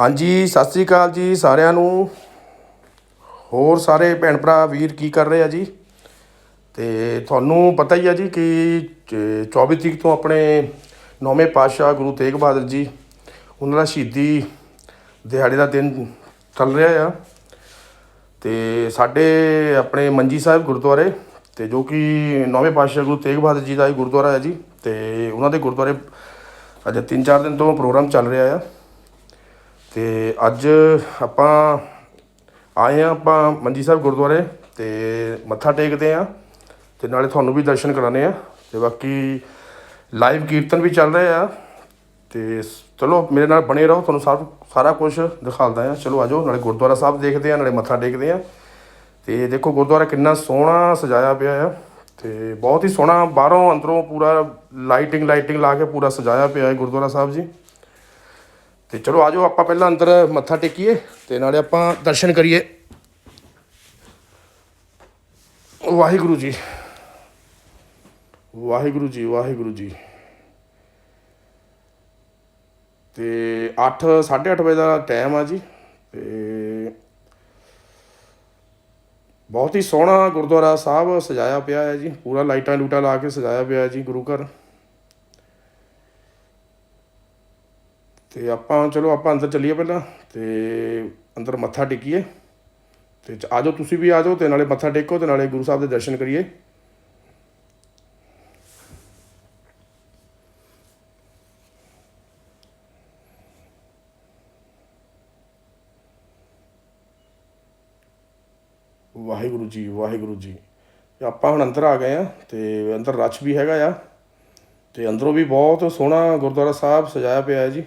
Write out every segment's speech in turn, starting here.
ਹਾਂਜੀ, ਸਤਿ ਸ੍ਰੀ ਅਕਾਲ ਜੀ ਸਾਰਿਆਂ ਨੂੰ। ਹੋਰ ਸਾਰੇ ਭੈਣ ਭਰਾ, ਵੀਰ ਕੀ ਕਰ ਰਹੇ ਆ ਜੀ? ਤੇ ਤੁਹਾਨੂੰ ਪਤਾ ਹੀ ਆ ਜੀ ਕਿ ਚ- 24 ਤਰੀਕ ਤੋਂ ਆਪਣੇ ਨੌਵੇਂ ਪਾਤਸ਼ਾਹ ਗੁਰੂ ਤੇਗ ਬਹਾਦਰ ਜੀ, ਉਹਨਾਂ ਦਾ ਸ਼ਹੀਦੀ ਦਿਹਾੜੇ ਦਾ ਦਿਨ ਚੱਲ ਰਿਹਾ ਆ। ਤੇ ਸਾਡੇ ਆਪਣੇ ਮੰਜੀ ਸਾਹਿਬ ਗੁਰਦੁਆਰੇ, ਤੇ ਜੋ ਕਿ ਨੌਵੇਂ ਪਾਤਸ਼ਾਹ ਗੁਰੂ ਤੇਗ ਬਹਾਦਰ ਜੀ ਦਾ ਹੀ ਗੁਰਦੁਆਰਾ ਹੈ ਜੀ, ਤੇ ਉਹਨਾਂ ਦੇ ਗੁਰਦੁਆਰੇ ਅਜੇ 3-4 ਦਿਨ ਤੋਂ ਪ੍ਰੋਗਰਾਮ ਚੱਲ ਰਿਹਾ ਆ। ਤੇ ਅੱਜ ਆਪਾਂ ਆਏ ਆ ਆਪਾਂ ਮੰਜੀ ਸਾਹਿਬ ਗੁਰਦੁਆਰੇ ਤੇ ਮੱਥਾ ਟੇਕਦੇ ਆ ਤੇ ਨਾਲੇ ਤੁਹਾਨੂੰ ਵੀ ਦਰਸ਼ਨ ਕਰਾਣੇ ਆ ਤੇ ਬਾਕੀ ਲਾਈਵ ਕੀਰਤਨ ਵੀ ਚੱਲ ਰਿਹਾ ਆ ਤੇ ਚਲੋ ਮੇਰੇ ਨਾਲ ਬਣੇ ਰਹੋ, ਤੁਹਾਨੂੰ ਸਭ ਸਾਰਾ ਕੁਝ ਦਿਖਾਉਂਦਾ ਆ ਚਲੋ ਆਜੋ ਨਾਲੇ ਗੁਰਦੁਆਰਾ ਸਾਹਿਬ ਦੇਖਦੇ ਆ ਨਾਲੇ ਮੱਥਾ ਟੇਕਦੇ ਆ ਤੇ ਦੇਖੋ ਗੁਰਦੁਆਰਾ ਕਿੰਨਾ ਸੋਹਣਾ ਸਜਾਇਆ ਪਿਆ ਆ ਤੇ ਬਹੁਤ ਹੀ ਸੋਹਣਾ, ਬਾਹਰੋਂ ਅੰਦਰੋਂ ਪੂਰਾ ਲਾਈਟਿੰਗ ਲਾਈਟਿੰਗ ਲਾ ਕੇ ਪੂਰਾ ਸਜਾਇਆ ਪਿਆ ਹੈ ਗੁਰਦੁਆਰਾ ਸਾਹਿਬ ਜੀ। ਤੇ ਚਲੋ ਆਜੋ ਆਪਾਂ ਪਹਿਲਾਂ ਅੰਦਰ ਮੱਥਾ ਟੇਕੀਏ ਤੇ ਨਾਲੇ ਆਪਾਂ ਦਰਸ਼ਨ ਕਰੀਏ। ਵਾਹਿਗੁਰੂ ਜੀ। ਵਾਹਿਗੁਰੂ ਜੀ ਵਾਹਿਗੁਰੂ ਜੀ। ਤੇ 8 8:30 ਵਜੇ ਦਾ ਟਾਈਮ ਆ ਜੀ ਤੇ ਬਹੁਤ ਹੀ ਸੋਹਣਾ ਗੁਰਦੁਆਰਾ ਸਾਹਿਬ ਸਜਾਇਆ ਪਿਆ ਹੈ ਜੀ। ਪੂਰਾ ਲਾਈਟਾਂ ਲੂਟਾਂ ਲਾ ਕੇ ਸਜਾਇਆ ਪਿਆ ਹੈ ਜੀ ਗੁਰੂ ਘਰ। ਤੇ ਆਪਾਂ ਚਲੋ, ਆਪਾਂ ਅੰਦਰ ਚੱਲੀਏ ਪਹਿਲਾਂ ਤੇ ਅੰਦਰ ਮੱਥਾ ਟੇਕੀਏ। ਤੇ ਚ- ਆਜੋ ਤੁਸੀਂ ਵੀ ਆਜੋ ਤੇ ਨਾਲੇ ਮੱਥਾ ਟੇਕੋ ਤੇ ਨਾਲੇ ਗੁਰੂ ਸਾਹਿਬ ਦੇ ਦਰਸ਼ਨ ਕਰੀਏ। ਵਾਹਿਗੁਰੂ ਜੀ ਵਾਹਿਗੁਰੂ ਜੀ। ਆਪਾਂ ਹੁਣ ਅੰਦਰ ਆ ਗਏ ਆ ਤੇ ਅੰਦਰ ਰਸ਼ ਵੀ ਹੈਗਾ ਆ। ਤੇ ਅੰਦਰੋਂ ਵੀ ਬਹੁਤ ਸੋਹਣਾ ਗੁਰਦੁਆਰਾ ਸਾਹਿਬ ਸਜਾਇਆ ਪਿਆ ਹੈ ਜੀ।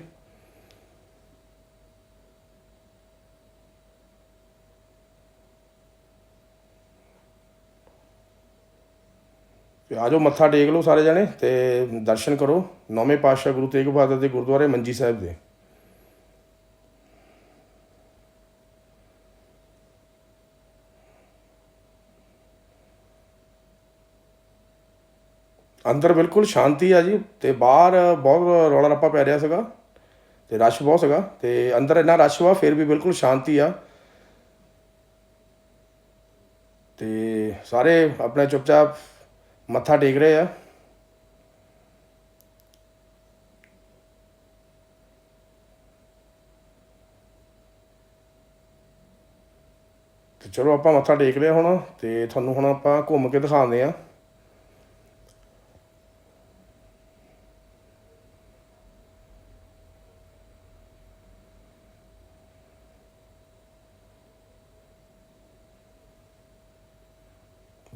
ਆਜੋ ਮੱਥਾ ਟੇਕ ਲਓ ਸਾਰੇ ਜਣੇ ਤੇ ਦਰਸ਼ਨ ਕਰੋ। ਨੌਵੇਂ ਪਾਤਸ਼ਾਹ ਗੁਰੂ ਤੇਗ ਬਹਾਦਰ ਦੇ ਗੁਰਦੁਆਰੇ ਮੰਜੀ ਸਾਹਿਬ ਦੇ। ਅੰਦਰ ਬਿਲਕੁਲ ਸ਼ਾਂਤੀ ਆ ਜੀ, ਤੇ ਬਾਹਰ ਬਹੁਤ ਰੌਲਾ ਰੱਪਾ ਪੈ ਰਿਹਾ ਸੀਗਾ, ਤੇ ਰਸ਼ ਬਹੁਤ ਸੀਗਾ, ਤੇ ਅੰਦਰ ਇੰਨਾ ਰਸ਼ ਵਾ, ਫਿਰ ਵੀ ਬਿਲਕੁਲ ਸ਼ਾਂਤੀ ਆ। ਤੇ ਸਾਰੇ ਆਪਣੇ ਚੁੱਪਚਾਪ ਮੱਥਾ ਟੇਕ ਰਹੇ ਆ। ਤੇ ਚਲੋ ਆਪਾਂ ਮੱਥਾ ਟੇਕ ਲਿਆ ਹੁਣ, ਤੇ ਤੁਹਾਨੂੰ ਹੁਣ ਆਪਾਂ ਘੁੰਮ ਕੇ ਦਿਖਾਉਂਦੇ ਆ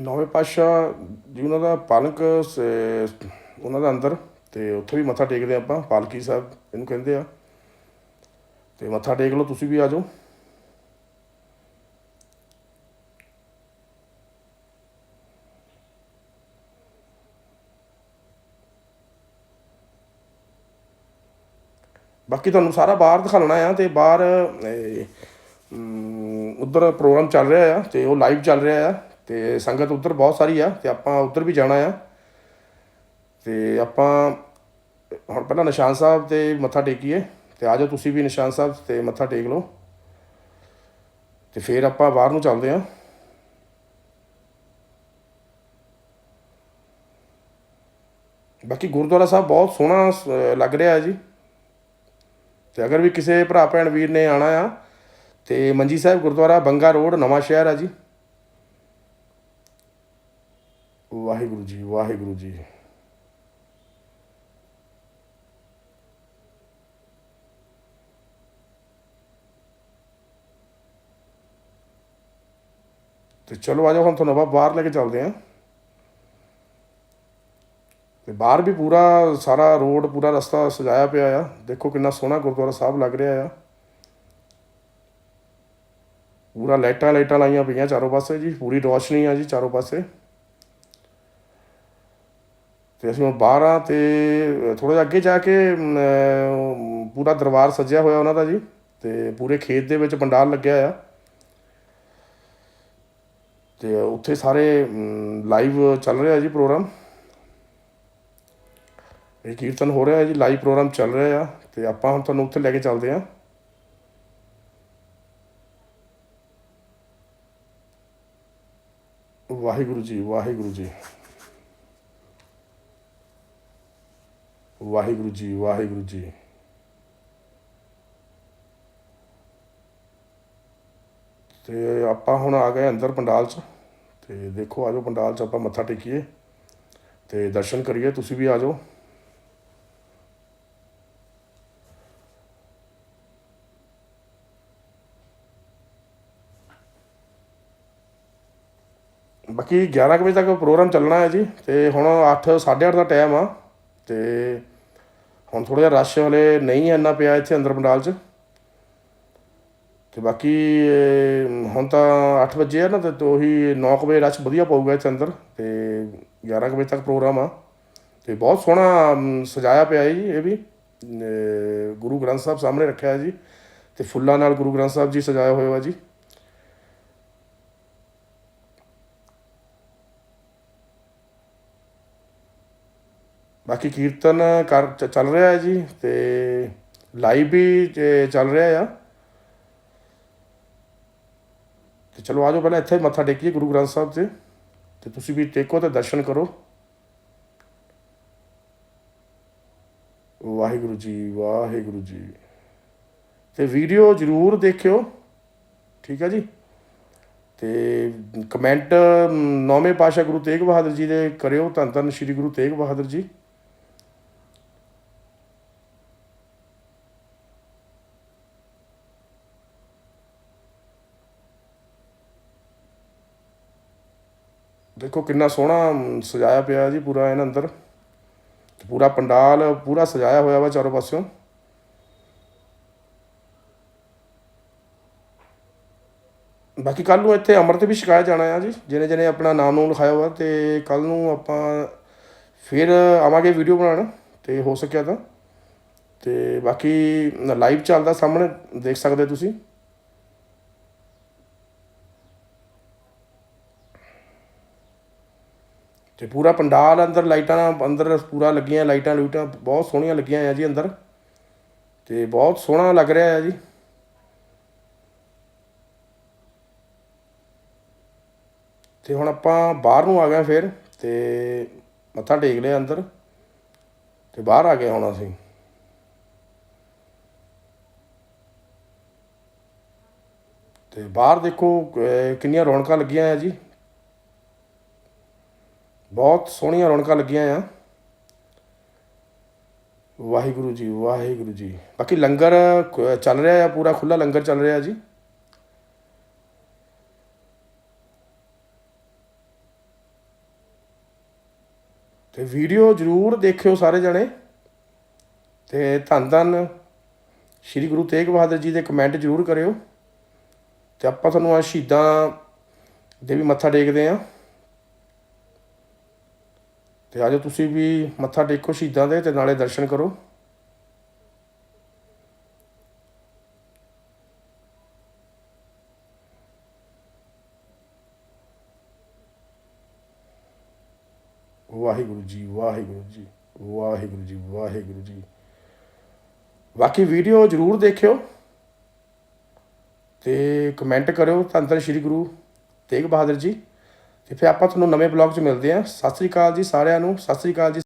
ਨੌਵੇਂ ਪਾਤਸ਼ਾਹ ਜੀ, ਉਹਨਾਂ ਦਾ ਪਾਲਕ ਉਹਨਾਂ ਦਾ ਅੰਦਰ ਤੇ ਉੱਥੇ ਵੀ ਮੱਥਾ ਟੇਕਦੇ ਆਪਾਂ, ਪਾਲਕੀ ਸਾਹਿਬ ਇਹਨੂੰ ਕਹਿੰਦੇ ਆ। ਤੇ ਮੱਥਾ ਟੇਕ ਲਓ, ਤੁਸੀਂ ਵੀ ਆ ਜਾਓ। ਬਾਕੀ ਤੁਹਾਨੂੰ ਸਾਰਾ ਬਾਹਰ ਦਿਖਾਉਣਾ ਆ ਤੇ ਬਾਹਰ ਉਧਰ ਪ੍ਰੋਗਰਾਮ ਚੱਲ ਰਿਹਾ ਆ ਤੇ ਉਹ ਲਾਈਵ ਚੱਲ ਰਿਹਾ ਆ। ਤੇ ਸੰਗਤ ਉੱਧਰ ਬਹੁਤ ਸਾਰੀ ਆ, ਤੇ ਆਪਾਂ ਉੱਧਰ ਵੀ ਜਾਣਾ ਆ। ਤੇ ਆਪਾਂ, ਹੁਣ ਪਹਿਲਾਂ ਨਿਸ਼ਾਨ ਸਾਹਿਬ ਤੇ ਮੱਥਾ ਟੇਕੀਏ, ਤੇ ਆ ਜਾਓ ਤੁਸੀਂ ਵੀ ਨਿਸ਼ਾਨ ਸਾਹਿਬ ਤੇ ਮੱਥਾ ਟੇਕ ਲਓ। ਤੇ ਫਿਰ ਆਪਾਂ ਬਾਹਰ ਨੂੰ ਚੱਲਦੇ ਆ। ਬਾਕੀ ਗੁਰਦੁਆਰਾ ਸਾਹਿਬ ਬਹੁਤ ਸੋਹਣਾ ਲੱਗ ਰਿਹਾ ਹੈ ਜੀ। ਤੇ ਅਗਰ ਵੀ ਕਿਸੇ ਭਰਾ ਭੈਣ ਵੀਰ ਨੇ ਆਣਾ ਆ, ਤੇ ਮੰਜੀ ਸਾਹਿਬ ਗੁਰਦੁਆਰਾ ਬੰਗਾ ਰੋਡ ਨਵਾਂ ਸ਼ਹਿਰ ਆ ਜੀ। ਵਾਹਿਗੁਰੂ ਜੀ ਵਾਹਿਗੁਰੂ ਜੀ। ਤੇ ਚਲੋ ਆ ਜਾਓ, ਹੁਣ ਤੁਹਾਨੂੰ ਆਪਾਂ ਬਾਹਰ ਲੈ ਕੇ ਚੱਲਦੇ ਹਾਂ ਤੇ ਬਾਹਰ ਵੀ ਪੂਰਾ ਸਾਰਾ ਰੋਡ, ਪੂਰਾ ਰਸਤਾ ਸਜਾਇਆ ਪਿਆ ਆ। ਦੇਖੋ ਕਿੰਨਾ ਸੋਹਣਾ ਗੁਰਦੁਆਰਾ ਸਾਹਿਬ ਲੱਗ ਰਿਹਾ ਆ। ਪੂਰਾ ਲਾਈਟਾਂ ਲਾਈਟਾਂ ਲਾਈਆਂ ਪਈਆਂ ਚਾਰੋਂ ਪਾਸੇ ਜੀ, ਪੂਰੀ ਰੋਸ਼ਨੀ ਆ ਜੀ ਚਾਰੋਂ ਪਾਸੇ। ਤੇ ਅਸੀਂ ਹੁਣ ਬਾਹਰ ਆ ਤੇ ਥੋੜਾ ਜਿਹਾ ਅੱਗੇ ਜਾ ਕੇ ਪੂਰਾ ਦਰਬਾਰ ਸਜਿਆ ਹੋਇਆ ਉਹਨਾਂ ਦਾ ਜੀ ਤੇ ਪੂਰੇ ਖੇਤ ਦੇ ਵਿੱਚ ਪੰਡਾਲ ਲੱਗਿਆ ਆ ਤੇ ਉੱਥੇ ਸਾਰੇ ਲਾਈਵ ਚੱਲ ਰਿਹਾ ਜੀ ਪ੍ਰੋਗਰਾਮ। ਇਹ ਕੀਰਤਨ ਹੋ ਰਿਹਾ ਹੈ ਜੀ ਲਾਈਵ ਪ੍ਰੋਗਰਾਮ ਚੱਲ ਰਿਹਾ ਆ ਤੇ ਆਪਾਂ ਹੁਣ ਤੁਹਾਨੂੰ ਉੱਥੇ ਲੈ ਕੇ ਚੱਲਦੇ ਆ ਵਾਹਿਗੁਰੂ ਜੀ ਵਾਹਿਗੁਰੂ ਜੀ। ਵਾਹਿਗੁਰੂ ਜੀ ਵਾਹਿਗੁਰੂ ਜੀ। ਤੇ ਆਪਾਂ ਹੁਣ ਆ ਗਏ ਅੰਦਰ ਪੰਡਾਲ 'ਚ। ਤੇ ਦੇਖੋ ਆਜੋ ਪੰਡਾਲ 'ਚ, ਆਪਾਂ ਮੱਥਾ ਟੇਕੀਏ। ਤੇ ਦਰਸ਼ਨ ਕਰੀਏ, ਤੁਸੀਂ ਵੀ ਆਜੋ ਬਾਕੀ 11 ਕੁ ਵਜੇ ਤੱਕ ਪ੍ਰੋਗਰਾਮ ਚੱਲਣਾ ਹੈ ਜੀ। ਤੇ ਹੁਣ 8 8:30 ਦਾ ਟਾਈਮ ਆ। ਤੇ ਹੁਣ ਥੋੜਾ ਜਿਹਾ ਰਸ਼ ਵਾਲੇ ਨਹੀਂ ਇੰਨਾ ਪਿਆ ਇੱਥੇ ਅੰਦਰ ਪੰਡਾਲ 'ਚ। ਤੇ ਬਾਕੀ ਹੁਣ ਤਾਂ 8 ਵਜੇ ਆ ਨਾ, ਤੇ ਉਹੀ 9 ਕੁ ਵਜੇ ਰਸ਼ ਵਧੀਆ ਪਊਗਾ ਇੱਥੇ ਅੰਦਰ, ਤੇ 11 ਕੁ ਵਜੇ ਤੱਕ ਪ੍ਰੋਗਰਾਮ ਆ। ਤੇ ਬਹੁਤ ਸੋਹਣਾ ਸਜਾਇਆ ਪਿਆ ਜੀ ਇਹ ਵੀ। ਗੁਰੂ ਗ੍ਰੰਥ ਸਾਹਿਬ ਸਾਹਮਣੇ ਰੱਖਿਆ ਜੀ, ਤੇ ਫੁੱਲਾਂ ਨਾਲ ਗੁਰੂ ਗ੍ਰੰਥ ਸਾਹਿਬ ਜੀ ਸਜਾਇਆ ਹੋਇਆ ਵਾ ਜੀ। ਬਾਕੀ ਕੀਰਤਨ ਕਰ ਚੱਲ ਰਿਹਾ ਹੈ ਜੀ ਤੇ ਲਾਈਵ ਵੀ ਚੱਲ ਰਿਹਾ ਆ। ਤੇ ਚਲੋ ਆਜੋ ਪਹਿਲਾਂ ਇੱਥੇ ਮੱਥਾ ਟੇਕੀਏ ਗੁਰੂ ਗ੍ਰੰਥ ਸਾਹਿਬ ਤੇ। ਤੇ ਤੁਸੀਂ ਵੀ ਟੇਕੋ ਤੇ ਦਰਸ਼ਨ ਕਰੋ। ਵਾਹਿਗੁਰੂ ਜੀ ਵਾਹਿਗੁਰੂ ਜੀ। ਤੇ ਵੀਡੀਓ ਜ਼ਰੂਰ ਦੇਖਿਓ। ਠੀਕ ਹੈ ਜੀ। ਤੇ ਕਮੈਂਟ ਨੌਵੇਂ ਪਾਸ਼ਾ ਗੁਰੂ ਤੇਗ ਬਹਾਦਰ ਜੀ ਦੇ ਕਰਿਓ। ਧੰਨ ਧੰਨ ਸ੍ਰੀ ਗੁਰੂ ਤੇਗ ਬਹਾਦਰ ਜੀ। ਦੇਖੋ ਕਿੰਨਾ ਸੋਹਣਾ ਸਜਾਇਆ ਪਿਆ ਜੀ ਪੂਰਾ ਇਹਨਾਂ ਅੰਦਰ। ਤੇ ਪੂਰਾ ਪੰਡਾਲ, ਪੂਰਾ ਸਜਾਇਆ ਹੋਇਆ ਵਾ ਚਾਰੋਂ ਪਾਸਿਓਂ। ਬਾਕੀ ਕੱਲ ਨੂੰ ਇੱਥੇ ਅੰਮ੍ਰਿਤ ਵੀ ਸ਼ਿਕਾਇਤ ਜਾਣਾ ਆ ਜੀ, ਜਿਹਨੇ ਜਿਹਨੇ ਆਪਣਾ ਨਾਮ ਨੂੰ ਲਿਖਾਇਆ ਹੋਇਆ ਤੇ ਕੱਲ ਨੂੰ ਆਪਾਂ ਫਿਰ ਆਵਾਂਗੇ ਵੀਡੀਓ ਬਣਾਉਣ, ਤੇ ਹੋ ਸਕਿਆ ਤਾਂ। ਤੇ ਬਾਕੀ ਲਾਈਵ ਚੱਲਦਾ ਸਾਹਮਣੇ, ਦੇਖ ਸਕਦੇ ਤੁਸੀਂ। ਤੇ ਪੂਰਾ ਪੰਡਾਲ ਅੰਦਰ ਲਾਈਟਾਂ ਅੰਦਰ ਪੂਰਾ ਲੱਗੀਆਂ ਲਾਈਟਾਂ ਲੂਟਾਂ, ਬਹੁਤ ਸੋਹਣੀਆਂ ਲੱਗੀਆਂ ਆ ਜੀ ਅੰਦਰ। ਤੇ ਬਹੁਤ ਸੋਹਣਾ ਲੱਗ ਰਿਹਾ ਹੈ ਜੀ। ਤੇ ਹੁਣ ਆਪਾਂ ਬਾਹਰ ਨੂੰ ਆ ਗਏ ਫਿਰ ਤੇ ਮੱਥਾ ਟੇਕ ਲਿਆ ਅੰਦਰ। ਤੇ ਬਾਹਰ ਆ ਗਏ ਹੁਣ ਅਸੀਂ। ਤੇ ਬਾਹਰ ਦੇਖੋ ਕਿੰਨੀਆਂ ਰੌਣਕਾਂ ਲੱਗੀਆਂ ਆ ਜੀ। ਬਹੁਤ ਸੋਹਣੀਆਂ ਰੌਣਕਾਂ ਲੱਗੀਆਂ ਆ। ਵਾਹਿਗੁਰੂ ਜੀ ਵਾਹਿਗੁਰੂ ਜੀ। ਬਾਕੀ ਲੰਗਰ ਚੱਲ ਰਿਹਾ ਆ, ਪੂਰਾ ਖੁੱਲਾ ਲੰਗਰ ਚੱਲ ਰਿਹਾ ਜੀ। ਤੇ ਵੀਡੀਓ ਜ਼ਰੂਰ ਦੇਖਿਓ ਸਾਰੇ ਜਣੇ। ਤੇ ਧੰਨ ਧੰਨ ਸ੍ਰੀ ਗੁਰੂ ਤੇਗ ਬਹਾਦਰ ਜੀ ਦੇ ਕਮੈਂਟ ਜ਼ਰੂਰ ਕਰਿਓ। ਤੇ ਆਪਾਂ ਤੁਹਾਨੂੰ ਆ ਸ਼ਹੀਦਾਂ ਦੇ ਵੀ ਮੱਥਾ ਟੇਕਦੇ ਆਂ। ਤੇ ਅੱਜ ਤੁਸੀਂ ਵੀ ਮੱਥਾ ਟੇਕੋ ਸ਼ਹੀਦਾਂ ਦੇ ਤੇ ਨਾਲੇ ਦਰਸ਼ਨ ਕਰੋ। ਵਾਹਿਗੁਰੂ ਜੀ ਵਾਹਿਗੁਰੂ ਜੀ ਵਾਹਿਗੁਰੂ ਜੀ ਵਾਹਿਗੁਰੂ ਜੀ। ਬਾਕੀ ਵੀਡੀਓ ਜ਼ਰੂਰ ਦੇਖਿਓ ਤੇ ਕਮੈਂਟ ਕਰਿਓ। ਧੰਨ ਧੰਨ ਸ਼੍ਰੀ ਗੁਰੂ ਤੇਗ ਬਹਾਦਰ ਜੀ। ਤੇ ਫਿਰ ਆਪਾਂ ਤੁਹਾਨੂੰ ਨਵੇਂ ਬਲੌਗ 'ਚ ਮਿਲਦੇ ਹਾਂ। ਸਤਿ ਸ੍ਰੀ ਅਕਾਲ ਜੀ ਸਾਰਿਆਂ ਨੂੰ। ਸਤਿ ਸ੍ਰੀ ਅਕਾਲ ਜੀ